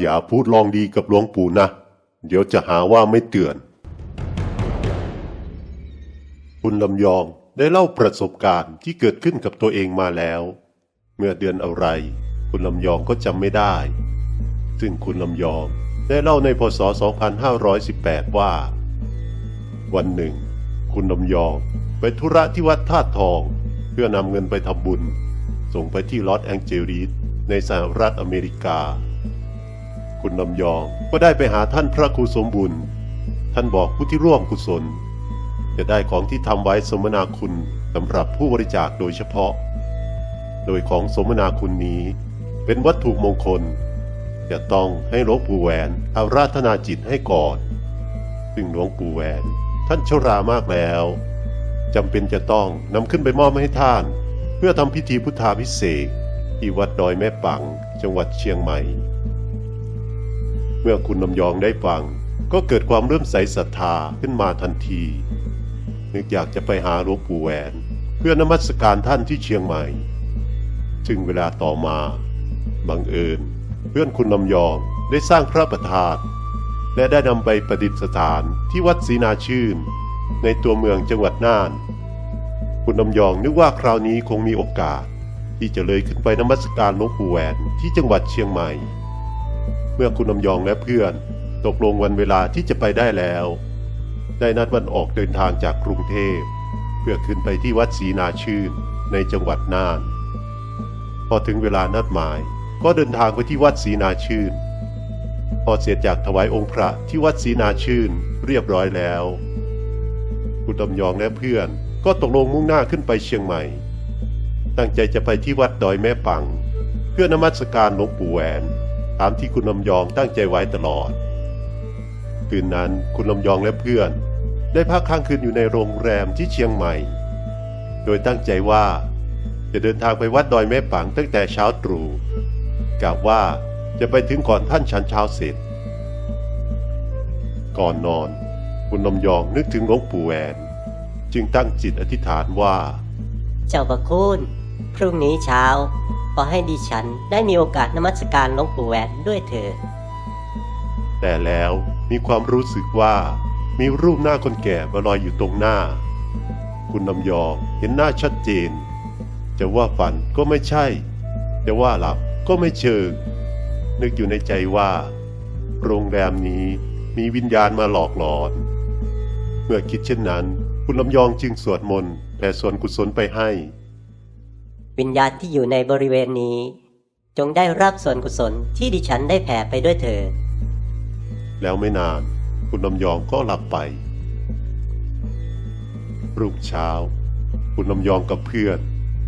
อย่าพูดลองดีกับหลวงปู่นะ เดี๋ยวจะหาว่าไม่เตือน คุณลำยองได้เล่าประสบการณ์ที่เกิดขึ้นกับตัวเองมาแล้ว เมื่อเดือนอะไร คุณลำยองก็จำไม่ได้ ซึ่งคุณลำยองได้เล่าในพศ 2518 ว่า วันหนึ่ง คุณลำยองไปธุระที่วัดธาตุทอง เพื่อนำเงินไปทำบุญ ส่งไปที่ลอสแองเจลิสในสหรัฐอเมริกา คุณลำยอง ก็ได้ไปหาท่านพระครูสมบุญ ท่านบอกผู้ที่ร่วมกุศล จะได้ของที่ทำไว้สมนาคุณสำหรับผู้บริจาคโดยเฉพาะ โดยของสมนาคุณนี้เป็นวัตถุมงคล จะต้องให้หลวงปู่แหวนอาราธนาจิตให้ก่อน ซึ่งหลวงปู่แหวนท่านชรามากแล้วจำเป็นจะต้องนำขึ้นไปมอบให้ท่าน เพื่อทำพิธีพุทธาพิเศษที่วัดดอยแม่ปัง จังหวัดเชียงใหม่ เมื่อคุณลำยองได้ฟัง ก็เกิดความเริ่มใสศรัทธาขึ้นมาทันที นึกอยากจะไปหาหลวงปู่แหวน เพื่อนมัสการท่านที่เชียงใหม่จึงเวลาต่อมาบังเอิญ เพื่อนคุณลำยองได้สร้างพระประธานและได้นำไปประดิษฐานที่วัดศรีนาชื่น ในตัวเมืองจังหวัดน่าน คุณลำยองนึกว่าคราวนี้คงมีโอกาส ที่จะเลยขึ้นไปนมัสการหลวงปู่แหวนที่จังหวัดเชียงใหม่ เมื่อคุณลำยองและเพื่อน ตกลงวันเวลาที่จะไปได้แล้ว ได้นัดวันออกเดินทางจากกรุงเทพ เพื่อขึ้นไปที่วัดศรีนาชื่นในจังหวัดน่าน พอถึงเวลานัดหมายก็เดินทางไปที่วัดศรีนาชื่น พอเสร็จจากถวายองค์พระที่วัดศรีนาชื่นเรียบร้อยแล้ว คุณลำยองและเพื่อนก็ตกลงมุ่งหน้าขึ้นไปเชียงใหม่ ตั้งใจจะไปที่วัดดอยแม่ปัง เพื่อนมัสการหลวงปู่แหวน ตามที่คุณลำยองตั้งใจไว้ตลอด คืนนั้นคุณลำยองและเพื่อน ได้พักค้างคืนอยู่ในโรงแรมที่เชียงใหม่ โดยตั้งใจว่า จะเดินทางไปวัดดอยแม่ปังตั้งแต่เช้าตรู่กะว่าจะไปถึงก่อนท่านฉันเช้าเสร็จ ก่อนนอน คุณลำยองนึกถึงหลวงปู่แหวน จึงตั้งจิตอธิษฐานว่า เจ้าประคุณ พรุ่งนี้เช้า ขอให้ดิฉันได้มีโอกาสนมัสการหลวงปู่แหวนด้วยเถิดแต่แล้วมีความรู้สึกว่ามีรูปหน้าคนแก่มาลอยอยู่ตรงหน้า คุณลำยองเห็นหน้าชัดเจน จะว่าฝันก็ไม่ใช่ จะว่าหลับก็ไม่เชิง นึกอยู่ในใจว่า โรงแรมนี้มีวิญญาณมาหลอกหลอน เมื่อคิดเช่นนั้น คุณลำยองจึงสวดมนต์แผ่ส่วนกุศลไปให้ วิญญาณที่อยู่ในบริเวณนี้ จงได้รับส่วนกุศลที่ดิฉันได้แผ่ไปด้วยเถิดแล้วไม่นานคุณลำยองก็หลับไป รุ่งเช้า คุณลำยองกับเพื่อน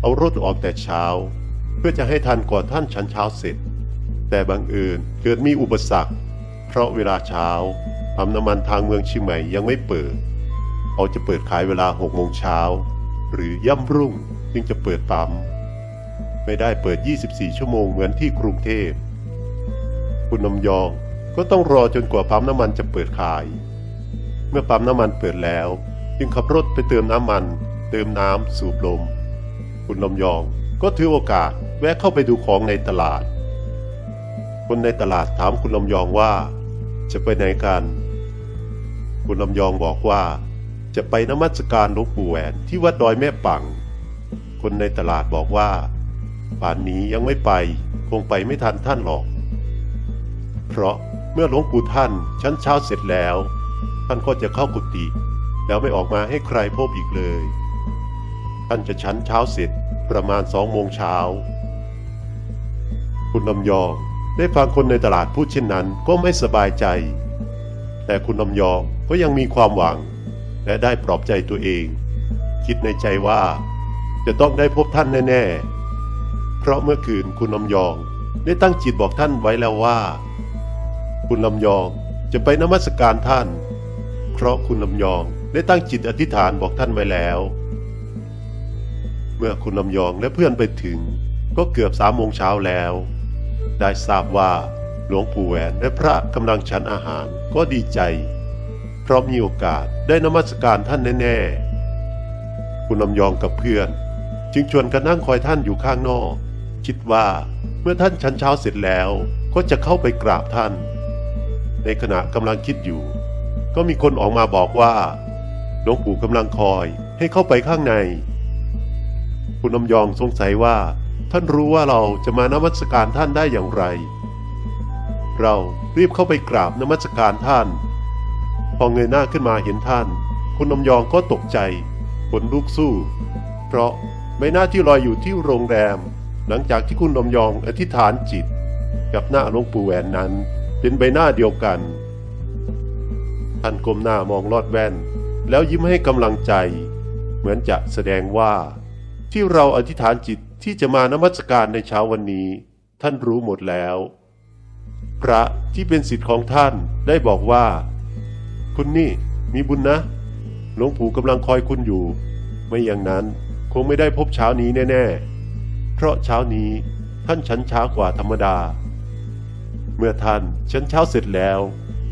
เอารถออกแต่เช้า เพื่อจะให้ทันก่อนท่านฉันเช้าเสร็จ แต่บังเอิญเกิดมีอุปสรรค เพราะเวลาเช้าปั๊มน้ำมันทางเมืองชียงใหม่ยังไม่เปิดเขาจะเปิดขายเวลาหกโมงเช้า หรือย่ำรุ่งจึงจะเปิดปั๊มไม่ได้เปิด 24 ชั่วโมงเหมือนที่กรุงเทพ คุณลำยองก็ต้องรอจนกว่าปั๊มน้ำมันจะเปิดขาย เมื่อปั๊มน้ำมันเปิดแล้ว จึงขับรถไปเติมน้ำมัน เติมน้ำสูบลม คุณลำยองก็ถือโอกาสแวะเข้าไปดูของในตลาด คนในตลาดถามคุณลำยองว่า จะไปไหนกัน คุณลำยองบอกว่า จะไปนมัสการหลวงปู่แหวนที่วัดดอยแม่ปัง คนในตลาดบอกว่า ป่านนี้ยังไม่ไปคงไปไม่ทันท่านหรอก เพราะเมื่อหลวงปู่ท่านชั้นเช้าเสร็จแล้ว ท่านก็จะเข้ากุฏิแล้วไม่ออกมาให้ใครพบอีกเลย ท่านจะชั้นเช้าเสร็จประมาณสองโมงเช้า คุณลำยองได้ฟังคนในตลาดพูดเช่นนั้นก็ไม่สบายใจ แต่คุณลำยองก็ยังมีความหวัง และได้ปลอบใจตัวเอง คิดในใจว่า จะต้องได้พบท่านแน่ๆ เพราะเมื่อคืนคุณลำยองได้ตั้งจิตบอกท่านไว้แล้วว่า คุณลำยองจะไปนมัสการท่าน เพราะคุณลำยองได้ตั้งจิตอธิษฐานบอกท่านไว้แล้ว เมื่อคุณลำยองและเพื่อนไปถึง ก็เกือบสามโมงเช้าแล้ว ได้ทราบว่าหลวงปู่แหวนและพระกำลังฉันอาหารก็ดีใจ เพราะมีโอกาสได้นมัสการท่านแน่ๆ คุณลำยองกับเพื่อน จึงชวนกันนั่งคอยท่านอยู่ข้างนอก คิดว่าเมื่อท่านฉันเช้าเสร็จแล้ว ก็จะเข้าไปกราบท่าน ในขณะกำลังคิดอยู่ ก็มีคนออกมาบอกว่าหลวงปู่กำลังคอยให้เข้าไปข้างใน คุณลำยองสงสัยว่า ท่านรู้ว่าเราจะมานมัสการท่านได้อย่างไร เรารีบเข้าไปกราบนมัสการท่าน พอเงยหน้าขึ้นมาเห็นท่าน คุณลำยองก็ตกใจขนลุกสู้ เพราะใบหน้าที่ลอยอยู่ที่โรงแรม หลังจากที่คุณลำยองอธิษฐานจิต กับหน้าหลวงปู่แหวนนั้น เป็นใบหน้าเดียวกัน ท่านก้มหน้ามองลอดแว่น แล้วยิ้มให้กำลังใจ เหมือนจะแสดงว่าที่เราอธิษฐานจิตที่จะมานมัสการในเช้าวันนี้ ท่านรู้หมดแล้ว พระที่เป็นสิทธิ์ของท่านได้บอกว่า คุณนี่มีบุญนะ หลวงปู่กำลังคอยคุณอยู่ ไม่อย่างนั้นคงไม่ได้พบเช้านี้แน่ ๆ เพราะเช้านี้ท่านฉันช้ากว่าธรรมดา เมื่อท่านฉันเช้าเสร็จแล้ว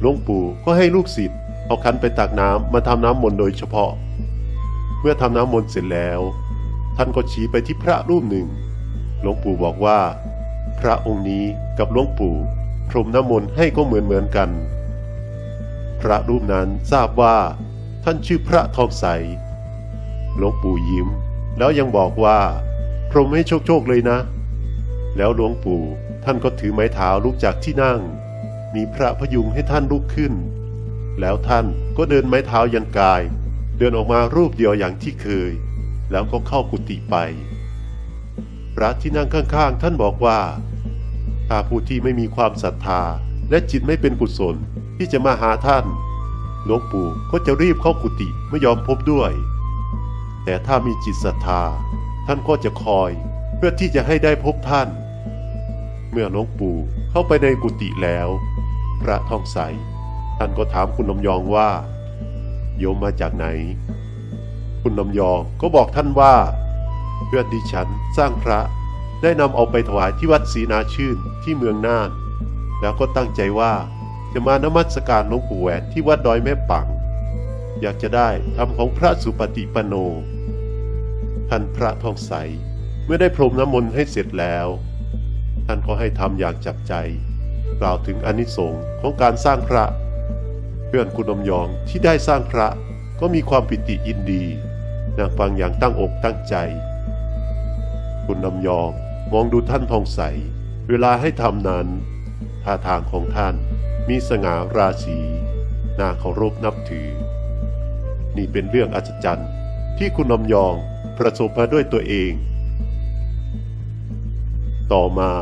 หลวงปู่ก็ให้ลูกศิษย์เอาคันไปตักน้ำมาทำน้ำมนต์โดยเฉพาะ เมื่อทำน้ำมนต์เสร็จแล้ว ท่านก็ชี้ไปที่พระรูปหนึ่ง หลวงปู่บอกว่า พระองค์นี้กับหลวงปู่พรมน้ำมนต์ให้ก็เหมือนเหมือนๆกัน ระรูปนั้นทราบว่าท่านชื่อพระทองใส หลวงปู่ยิ้ม แล้วยังบอกว่าพรมให้โชคโชคเลยนะ แล้วหลวงปู่ท่านก็ถือไม้เท้าลุกจากที่นั่ง มีพระพยุงให้ท่านลุกขึ้น แล้วท่านก็เดินไม้เท้ายันกาย เดินออกมารูปเดียวอย่างที่เคย แล้วก็เข้ากุฏิไป พระที่นั่งข้างๆ ท่านบอกว่าถ้าผู้ที่ไม่มีความศรัทธาและจิตไม่เป็นกุศล ที่จะมาหาท่านหลวงปู่ก็จะรีบเข้ากุฏิไม่ยอมพบด้วย แต่ถ้ามีจิตศรัทธา ท่านก็จะคอยเพื่อที่จะให้ได้พบท่าน เมื่อหลวงปู่เข้าไปในกุฏิแล้ว พระทองใส ท่านก็ถามคุณลำยองว่า โยมมาจากไหน คุณลำยองก็บอกท่านว่า เพื่อนดิฉันสร้างพระได้นำเอาไปถวายที่วัดศรีนาชื่นที่เมืองน่าน แล้วก็ตั้งใจว่า จะมานมัสการหลวงปู่แหวนที่วัดดอยแม่ปัง อยากจะได้ทำของพระสุปฏิปันโน ท่านพระทองใสเมื่อได้พรมน้ำมนต์ให้เสร็จแล้ว ท่านก็ให้ทำอย่างจับใจ กล่าวถึงอนิสงส์ของการสร้างพระ เพื่อนคุณลำยองที่ได้สร้างพระก็มีความปิติยินดีนางฟังอย่างตั้งอกตั้งใจ คุณลำยองมองดูท่านทองใส เวลาให้ทำนั้นท่าทางของท่าน มีสง่าราศีน่าเคารพนับถือ นี่เป็นเรื่องอัศจรรย์ที่คุณลำยองประสบมาด้วยตัวเอง ต่อมา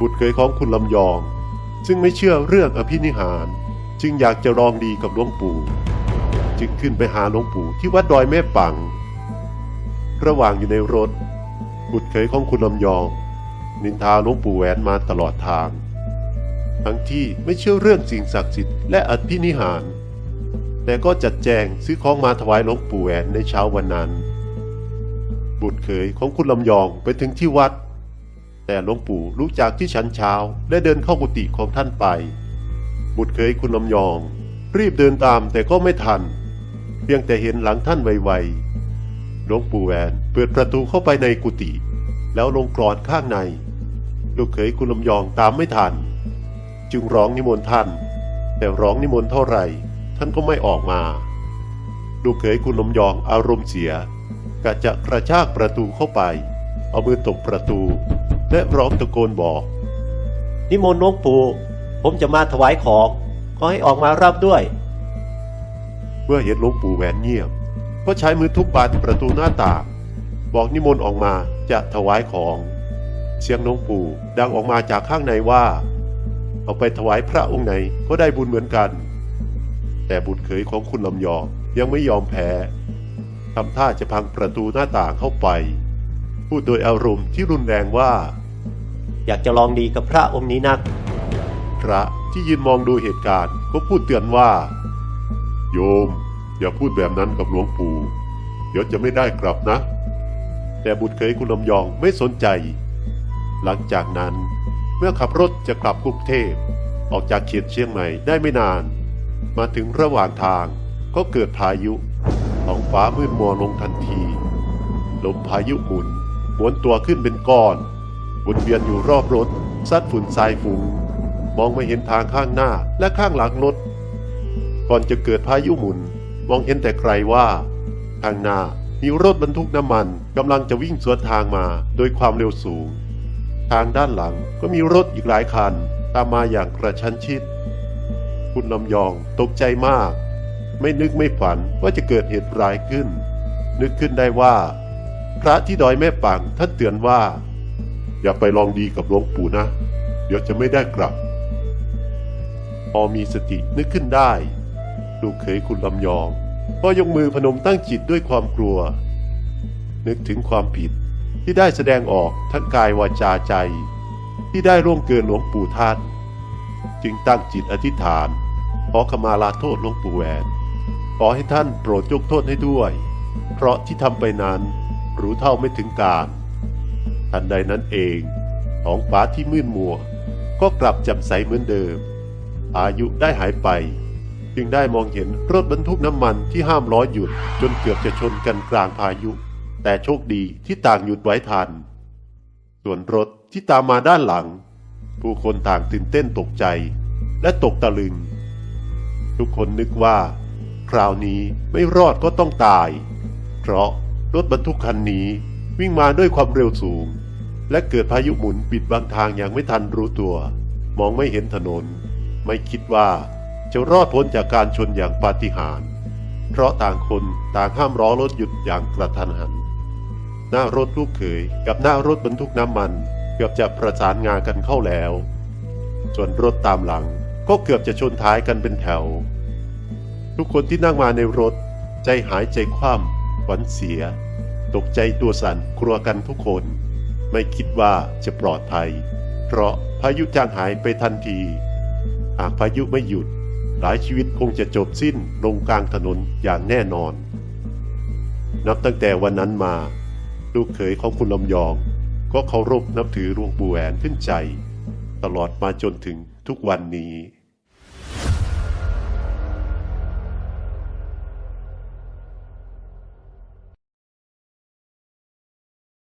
บุตรเคยของคุณลำยอง ซึ่งไม่เชื่อเรื่องอภินิหาร จึงอยากจะลองดีกับหลวงปู่ จึงขึ้นไปหาหลวงปู่ที่วัดดอยแม่ปัง ระหว่างอยู่ในรถ บุตรเคยของคุณลำยอง นินทาหลวงปู่แหวนมาตลอดทาง ทั้งที่ไม่เชื่อเรื่องสิ่งศักดิ์สิทธิ์และอภินิหาร แต่ก็จัดแจงซื้อของมาถวายหลวงปู่แหวนในเช้าวันนั้น บุตรเขยของคุณลำยองไปถึงที่วัด แต่หลวงปู่รู้จากที่ฉันเช้าและเดินเข้ากุฏิของท่านไป บุตรเขยคุณลำยอง รีบเดินตามแต่ก็ไม่ทัน เพียงแต่เห็นหลังท่านไวๆหลวงปู่แหวนเปิดประตูเข้าไปในกุฏิแล้วลงกรอนข้างในลูกเขยคุณลำยองตามไม่ทัน จึงร้องนิมนต์ท่าน แต่ร้องนิมนต์เท่าไหร่ ท่านก็ไม่ออกมา ลูกเขยคุณลำยองอารมณ์เสียกะจะกระชากประตูเข้าไป เอามือตบประตู และร้องตะโกนบอก นิมนต์หลวงปู่ผมจะมาถวายของขอให้ออกมารับด้วย เมื่อเห็นหลวงปู่แหวนเงียบ ก็ใช้มือทุบบานประตูหน้าต่าง บอกนิมนต์ออกมาจะถวายของ เสียงหลวงปู่ดังออกมาจากข้างในว่า เอาไปถวายพระองค์ไหนก็ได้บุญเหมือนกัน แต่บุตรเขยของคุณลำยองยังไม่ยอมแพ้ทำท่าจะพังประตูหน้าต่างเข้าไป พูดโดยอารมณ์ที่รุนแรงว่า อยากจะลองดีกับพระองค์นี้นัก พระที่ยืนมองดูเหตุการณ์ก็พูดเตือนว่า โยม อย่าพูดแบบนั้นกับหลวงปู่ เดี๋ยวจะไม่ได้กลับนะ แต่บุตรเคยคุณลำยองไม่สนใจ หลังจากนั้น เมื่อขับรถจะกลับกรุงเทพ ออกจากเขตเชียงใหม่ได้ไม่นาน มาถึงระหว่างทางก็เกิดพายุท้องฟ้ามืดมัวลงทันที ลมพายุหมุนหมุนตัวขึ้นเป็นก้อนวนเวียนอยู่รอบรถซัดฝุ่นทรายฝุ่งมองไม่เห็นทางข้างหน้าและข้างหลังรถ ก่อนจะเกิดพายุหมุน มองเห็นแต่ไกลว่า ข้างหน้ามีรถบรรทุกน้ำมันกำลังจะวิ่งสวนทางมาโดยความเร็วสูง ทางด้านหลังก็มีรถอีกหลายคัน ตามมาอย่างกระชั้นชิด คุณลำยองตกใจมาก ไม่นึกไม่ฝันว่าจะเกิดเหตุร้ายขึ้น นึกขึ้นได้ว่า พระที่ดอยแม่ปังท่านเตือนว่า อย่าไปลองดีกับหลวงปู่นะ เดี๋ยวจะไม่ได้กลับ พอมีสตินึกขึ้นได้ ลูกเขยคุณลำยอง ก็ยกมือพนมตั้งจิตด้วยความกลัว นึกถึงความผิด ที่ได้แสดงออกทั้งกายวาจาใจ ที่ได้ร่วงเกินหลวงปู่ท่าน จึงตั้งจิตอธิษฐาน ขอขมาลาโทษหลวงปู่แหวน ขอให้ท่านโปรดยกโทษให้ด้วย เพราะที่ทำไปนั้นรู้เท่าไม่ถึงการทันใดนั้นเองท้องฟ้าที่มืดมัว ก็กลับแจ่มใสเหมือนเดิม อายุได้หายไป จึงได้มองเห็นรถบรรทุกน้ำมันที่ห้ามล้อหยุดจนเกือบจะชนกันกลางพายุ แต่โชคดีที่ต่างหยุดไว้ทัน ส่วนรถที่ตามมาด้านหลัง ผู้คนต่างตื่นเต้นตกใจและตกตะลึง ทุกคนนึกว่า คราวนี้ไม่รอดก็ต้องตาย เพราะรถบรรทุกคันนี้วิ่งมาด้วยความเร็วสูง และเกิดพายุหมุนปิดบางทางอย่างไม่ทันรู้ตัว มองไม่เห็นถนน ไม่คิดว่าจะรอดพ้นจากการชนอย่างปาฏิหาริย์เพราะต่างคนต่างห้ามล้อรถหยุดอย่างกระทันหัน หน้ารถลูกเขยกับหน้ารถบรรทุกน้ำมัน เกือบจะประสานงานกันเข้าแล้ว ส่วนรถตามหลังก็เกือบจะชนท้ายกันเป็นแถว ทุกคนที่นั่งมาในรถ ใจหายใจคว่ำหวันเสีย ตกใจตัวสั่นกลัวกันทุกคน ไม่คิดว่าจะปลอดภัย เพราะพายุจางหายไปทันที หากพายุไม่หยุด หลายชีวิตคงจะจบสิ้นลงกลางถนนอย่างแน่นอน นับตั้งแต่วันนั้นมา ลูกเขยของคุณลำยอง ก็เคารพนับถือหลวงปู่แหวนขึ้นใจ ตลอดมาจนถึงทุกวันนี้